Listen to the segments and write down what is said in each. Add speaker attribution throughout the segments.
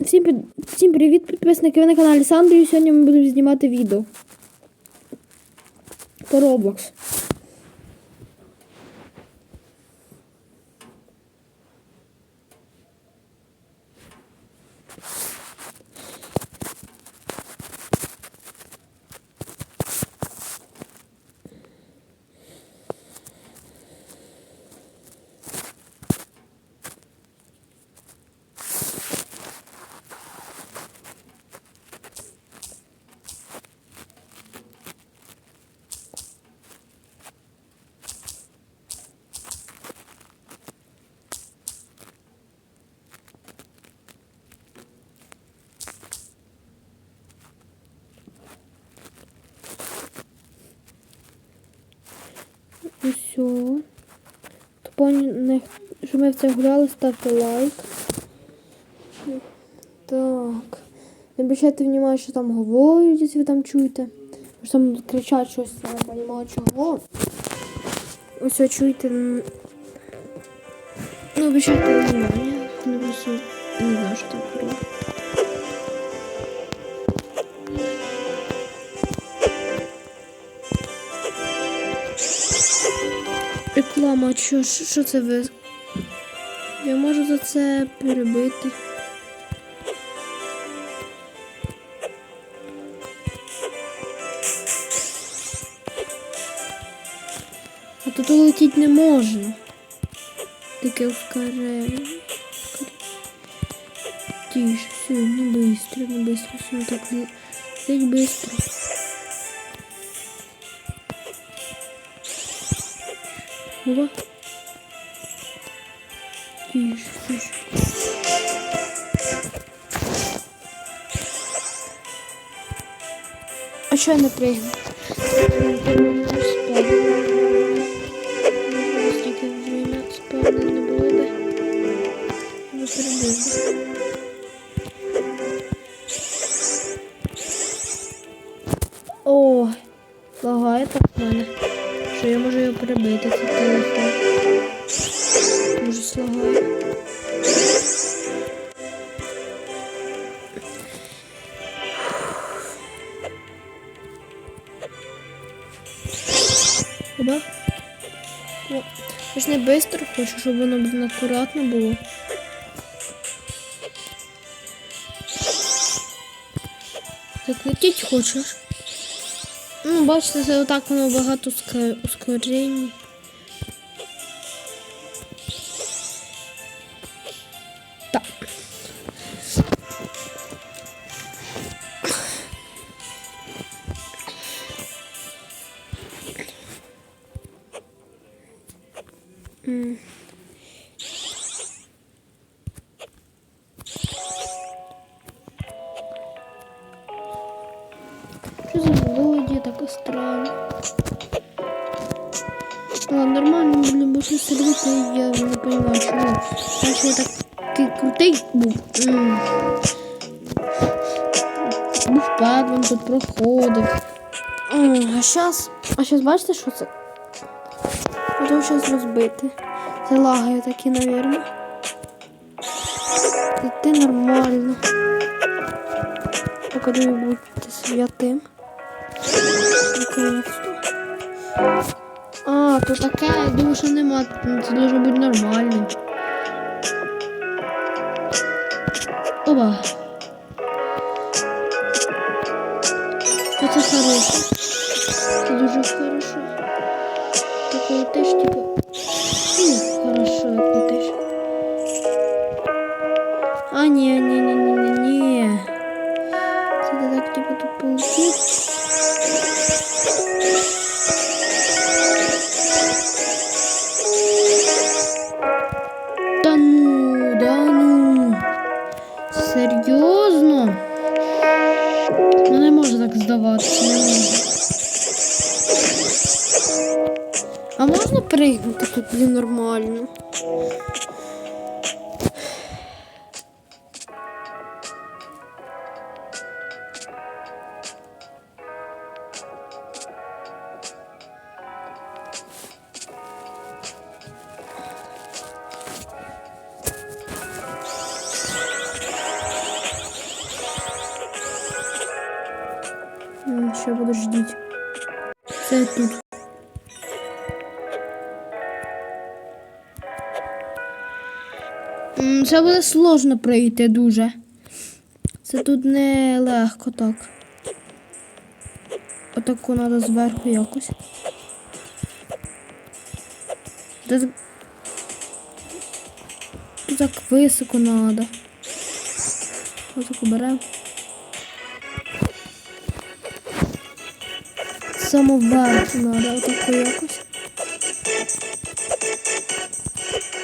Speaker 1: Всім, всім привіт, підписники. На каналі Сандрію. Сьогодні ми будемо знімати відео. По Roblox. Не, що ми в це гуляли, ставте лайк. Так. Не обращайте внимання, що там говорять, якщо ви там чуєте. Що там кричать щось, я не розумію чого. Ось чуєте. м, Не обращайте просто не знаю, що там було. Реклама, що, що що це ви? Я можу за це перебити. А тут летіти не можна. Таке ускоряє. Тише, все, не быстро, не быстро, все так лететь быстро. Опа. Тише, тише. А що я не пригну? О, я ж не швидко хочу, щоб воно блін, акуратно було. Так летіть хочеш? Ну, бачите, це отак воно багато ускорень. Що за мелодія така странна? Ладно, нормально, блин, бо щось я не понимаю, чому. Раніше я такий крутий був. М. Був падлом, тут проходив. А зараз, а зараз бачите, що це? Буду зараз розбити. Це лагає такі, навірно. І нормально. Поки ви будете святим. А, то таке, я думаю, що нема. Це дуже бути нормально. Опа. Це хороше. Це дуже хорошо. Такое теж типу. Ну так здаватися. А можна пригнути тут блін, нормально? Це буде сложно пройти дуже. Це тут не легко так. Отаку треба зверху якось. Тут так високо треба. Отаку беремо. Самоверх треба отаку якось.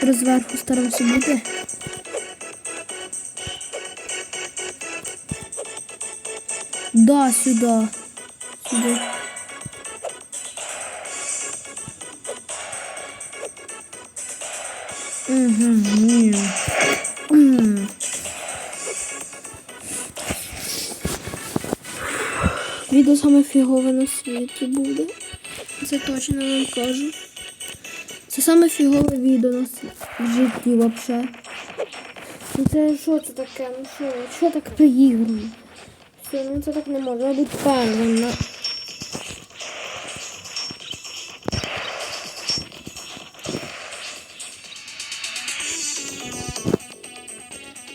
Speaker 1: Розверху старався бути. Да, сюда. Сюди. Угу. М. Відео саме фігове на світі буде. Це точно вам кажу. Це саме фігове відео на світі в житті взагалі. Ну це що це таке? Ну що, що так приігрує? Ну це так не можна бути певна.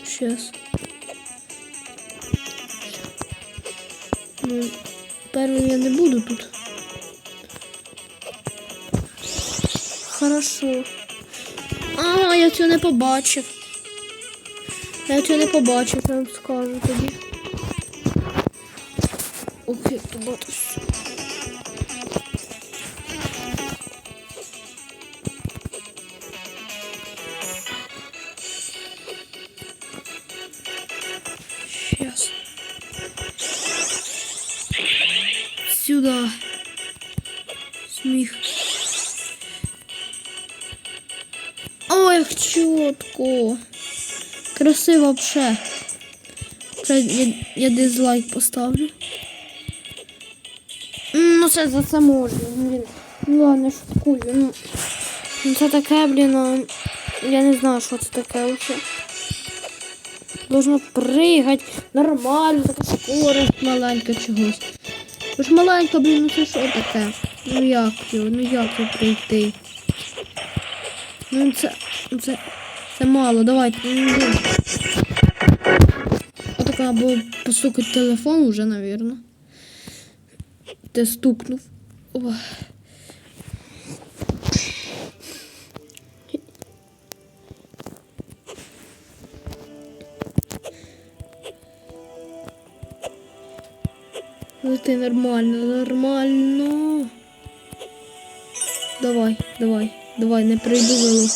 Speaker 1: Сейчас. Ну, первым я не буду тут. Хорошо. А, я цього не побачив. Я цього не побачив, я вам скажу тобі. Окей, побачиш. Сейчас. Сюда. Сміх. Ой, як чітко. Красиво вообще. Я, я дизлайк поставлю. Ну це за це можна, блін. Ну ладно, шуткую. Ну, ну це таке, блін, а, я не знаю, що це таке вообще. Должно пригати нормально, така скорость маленька чогось. Ви ж маленька, блін, ну це що таке? Ну як його, ну як його прийти? Ну це, ну, це, це мало, давайте. ну. Отака або постукать телефон уже, навірно. Ти стукнув. Ох. Лети нормально, нормально. Давай, давай, давай, не прийду вело.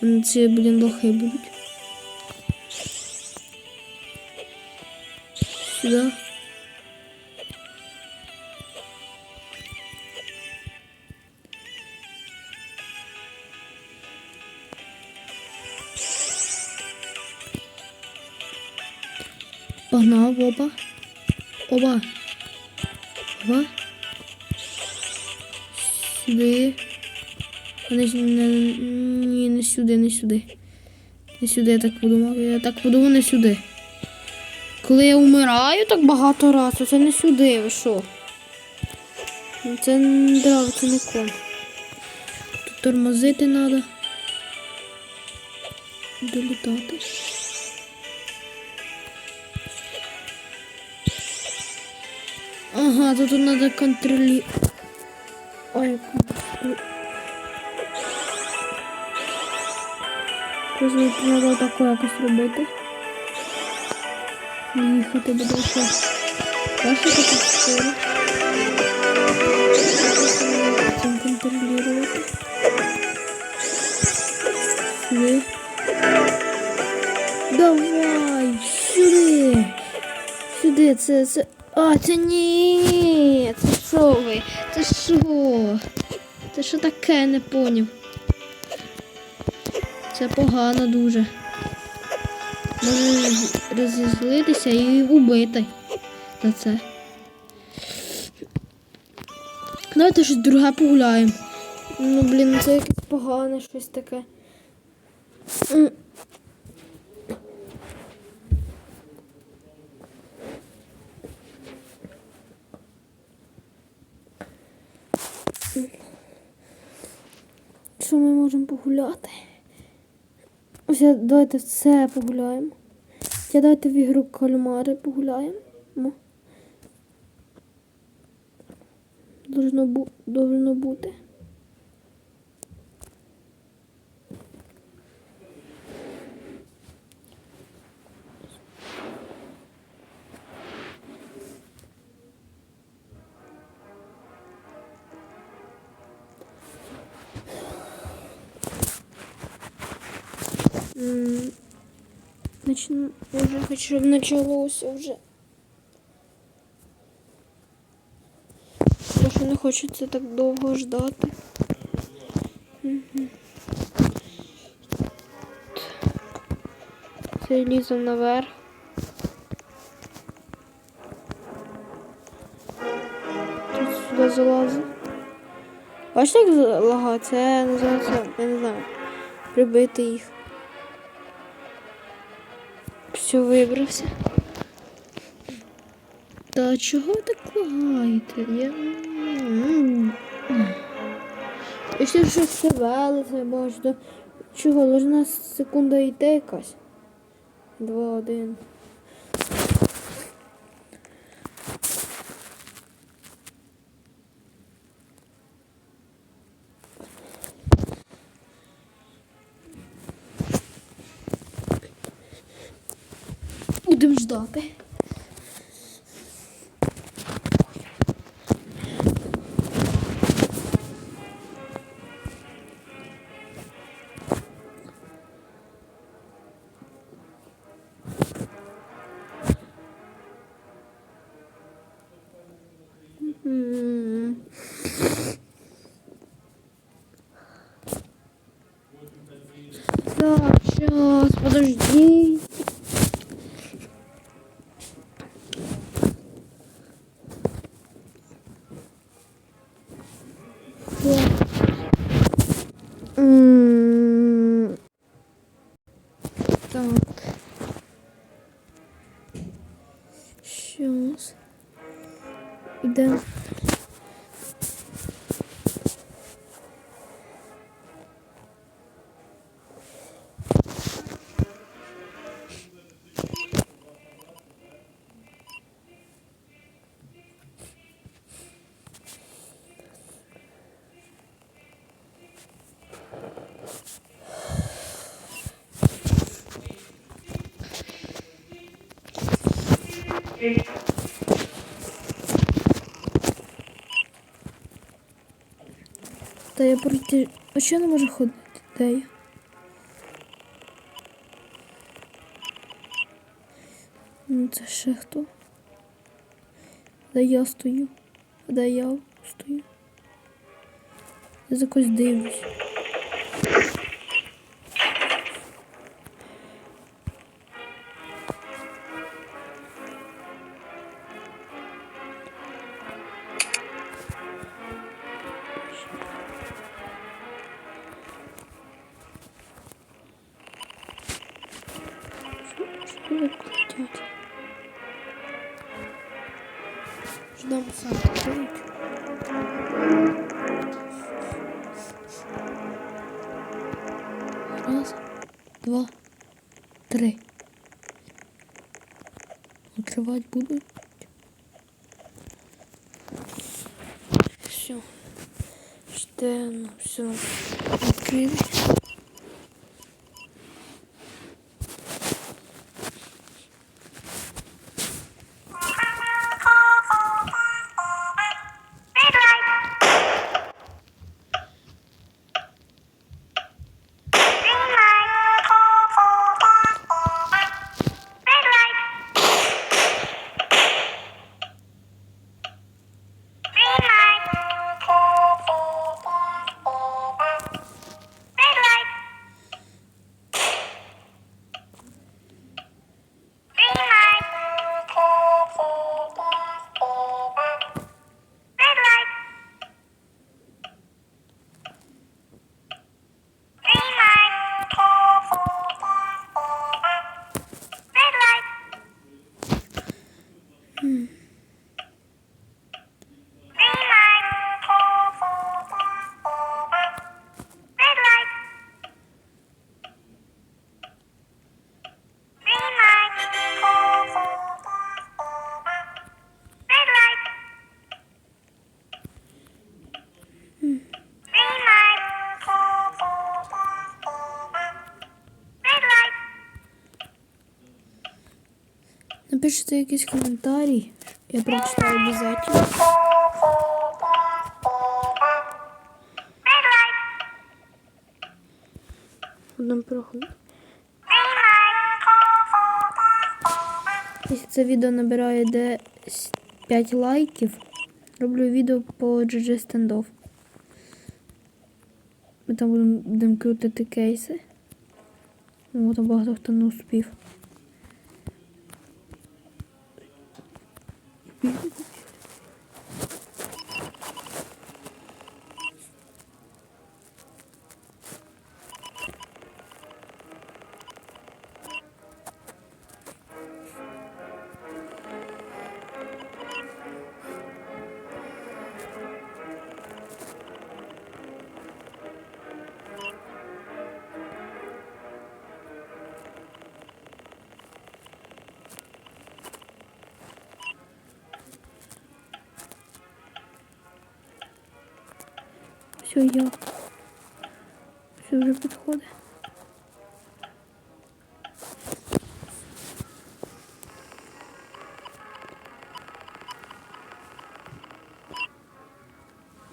Speaker 1: Вони ці, блін, лохи будуть. Сюди. Погнав, оба. Оба. Оба. Сюди. А Не, не, ні, не сюди, не сюди. Не сюди, я так подумав. Я так подумав, не сюди. Коли я вмираю так багато разів, це не сюди, ви що? Це не нравиться нікому. Тут тормозити треба. Долітати. Ага, тут треба контролювати. Ой, Просто треба таке якось робити. Їхати буде що. Бачите, таке скоро. Цим контролювати. Давай, сюди. Сюди, це. А, це ні. Це що ви? Це що? Це що таке, не поняв. Це погано дуже. Може розізлитися і убити за це. Давайте щось друге погуляємо. Ну, блін, це якесь погане щось таке. Що ми можемо погуляти. Ось давайте все погуляємо. Я давайте в ігру кальмари погуляємо. Должно, бу... Должно бути. Начну, уже хочу, щоб почалося вже. Тому що не хочеться так довго ждати. Мгм. Це лізом наверх. Тут сюди залазимо. Бачите, як лагає? Це називається, я не знаю, прибити їх. Все, вибрався. Та чого так лагаєте? Я... Якщо щось все велиться, я бачу, то чого, должна секунда йти якась. Два, один. Будемо Та я пройти. А чого не можу ходити? Я? Ну, це ще хто? Де я стою? Де я стою? Я за когось дивлюсь. yok kurtardı. Şuradan bu
Speaker 2: saatte gerekiyor.
Speaker 1: Напишите якийсь коментарій. Я прочитаю обов'язково. Якщо це відео набирає десь 5 лайків, роблю відео по GG Standoff. Ми там будемо, крутити кейси. Ну, там багато хто не успів. Все, я. Все вже підходить.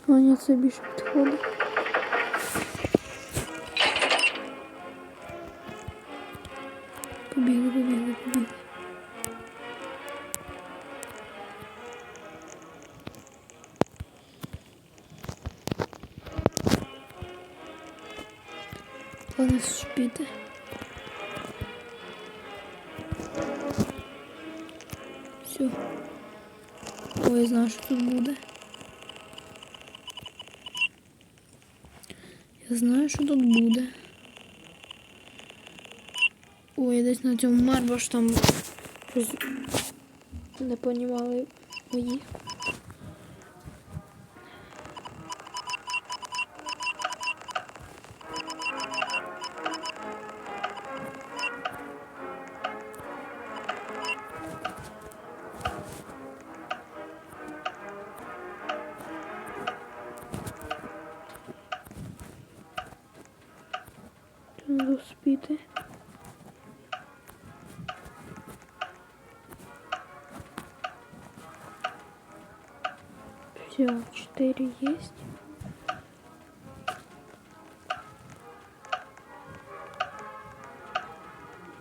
Speaker 1: А ні, це більше підходить. Побігли, побігли, побігли. Пане спіти. Все. Ой, знаю, що тут буде. Я знаю, що тут буде. Ой, я десь на цьому марбаш там не понімали мої. Треба. Все, четыре есть.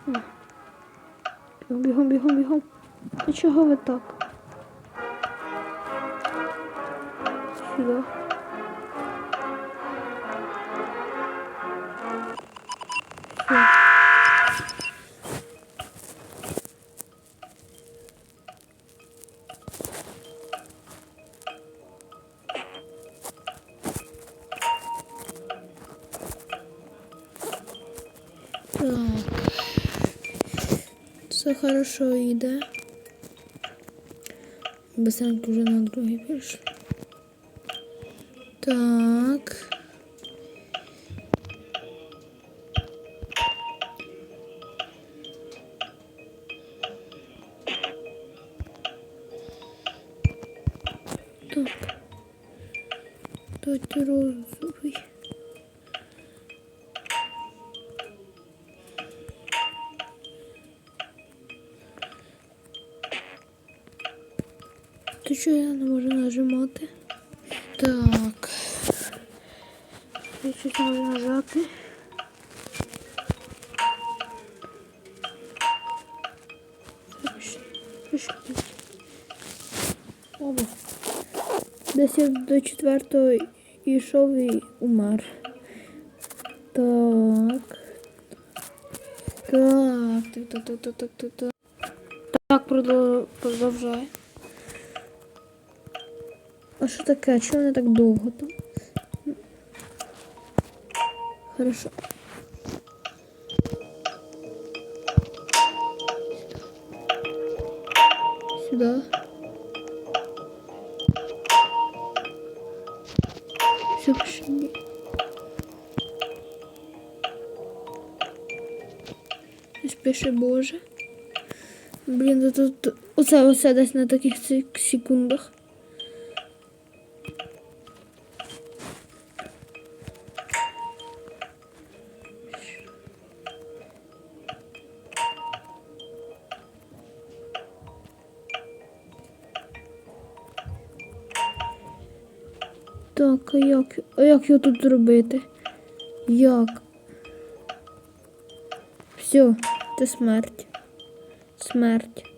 Speaker 1: О. Бігом, бігом, бігом. Ну чого ви так? Сюди. Все. Так. Все хорошо йде. Быстренько вже на другий. Так. Так. Дайте розовий. Ти що я не можу нажимати? Так. Я щось можу нажати. Оба. Десь я до четвертого йшов і умер. Так. Так, так, так, так, так, так, так, так. Так, продов- продовжай. А що таке? Чого вони так довго там? Хорошо. Сюда. щось пише Боже. Блін, да тут оце оце десь на таких секундах. Так, а як, а як його тут зробити? Як? Все це смерть. Смерть.